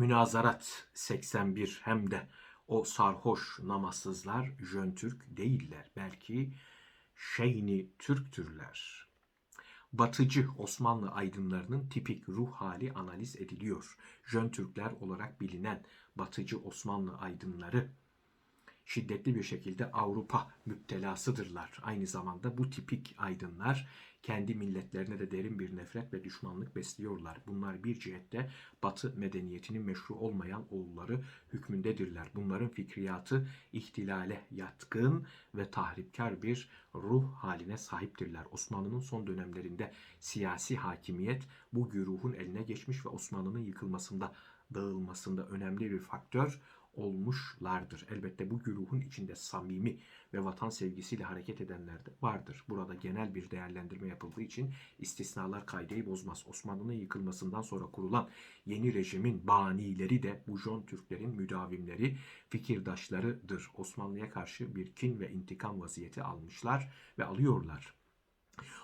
Münazarat 81 hem de o sarhoş namazsızlar Jön Türk değiller. Belki Şeyni Türktürler. Batıcı Osmanlı aydınlarının tipik ruh hali analiz ediliyor. Jön Türkler olarak bilinen Batıcı Osmanlı aydınları şiddetli bir şekilde Avrupa müptelasıdırlar. Aynı zamanda bu tipik aydınlar kendi milletlerine de derin bir nefret ve düşmanlık besliyorlar. Bunlar bir cihette Batı medeniyetinin meşru olmayan oğulları hükmündedirler. Bunların fikriyatı ihtilale yatkın ve tahripkar bir ruh haline sahiptirler. Osmanlı'nın son dönemlerinde siyasi hakimiyet bu güruhun eline geçmiş ve Osmanlı'nın yıkılmasında, dağılmasında önemli bir faktör olmuşlardır. Elbette bu güruhun içinde samimi ve vatan sevgisiyle hareket edenler de vardır. Burada genel bir değerlendirme yapıldığı için istisnalar kaideyi bozmaz. Osmanlı'nın yıkılmasından sonra kurulan yeni rejimin banileri de bu Jön Türklerin müdavimleri, fikirdaşlarıdır. Osmanlı'ya karşı bir kin ve intikam vaziyeti almışlar ve alıyorlar.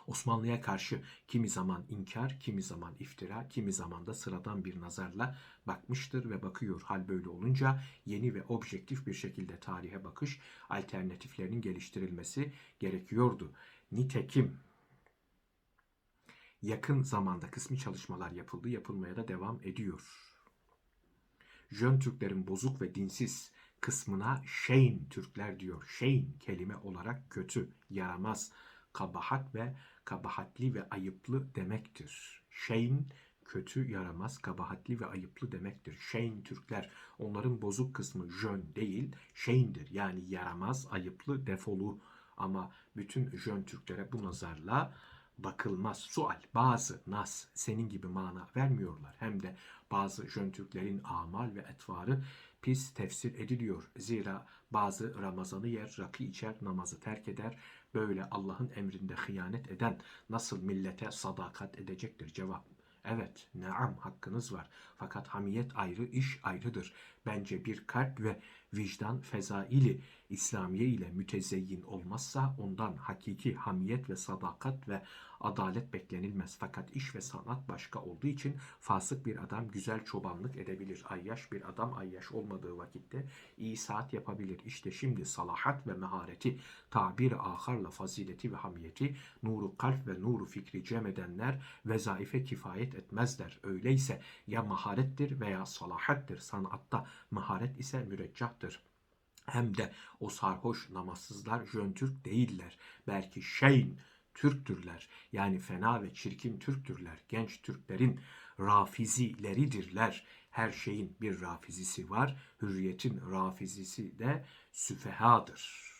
Osmanlı'ya karşı kimi zaman inkar, kimi zaman iftira, kimi zaman da sıradan bir nazarla bakmıştır ve bakıyor. Hal böyle olunca yeni ve objektif bir şekilde tarihe bakış alternatiflerinin geliştirilmesi gerekiyordu. Nitekim yakın zamanda kısmi çalışmalar yapıldı, yapılmaya da devam ediyor. Jön Türklerin bozuk ve dinsiz kısmına Şeyn Türkler diyor. Şeyn kelime olarak kötü, yaramaz, kabahat ve kabahatli ve ayıplı demektir. Şeyin kötü, yaramaz, kabahatli ve ayıplı demektir. Şeyin Türkler onların bozuk kısmı jön değil, şeyindir. Yani yaramaz, ayıplı, defolu. Ama bütün jön Türklere bu nazarla bakılmaz. Sual, bazı nas senin gibi mana vermiyorlar. Hem de bazı jön Türklerin amal ve etvarı pis tefsir ediliyor. Zira bazı Ramazan'ı yer, rakı içer, namazı terk eder. Böyle Allah'ın emrinde hıyanet eden nasıl millete sadakat edecektir? Cevap Evet, naam hakkınız var. Fakat hamiyet ayrı, iş ayrıdır. Bence bir kalp ve vicdan fezaili İslamiye ile mütezeyyin olmazsa ondan hakiki hamiyet ve sadakat ve adalet beklenilmez. Fakat iş ve sanat başka olduğu için fasık bir adam güzel çobanlık edebilir. Ayyaş bir adam ayyaş olmadığı vakitte iyi saat yapabilir. İşte şimdi salahat ve mehareti, tabir aharla fazileti ve hamiyeti, nuru kalp ve nuru fikri cem edenler vezaife kifayet etmezler. Öyleyse ya maharettir veya salahattir. Sanatta maharet ise müreccahtır. Hem de o sarhoş namazsızlar Jön Türk değiller. Belki şeyin Türktürler. Yani fena ve çirkin Türktürler. Genç Türklerin rafizileridirler. Her şeyin bir rafizisi var. Hürriyetin rafizisi de süfehadır.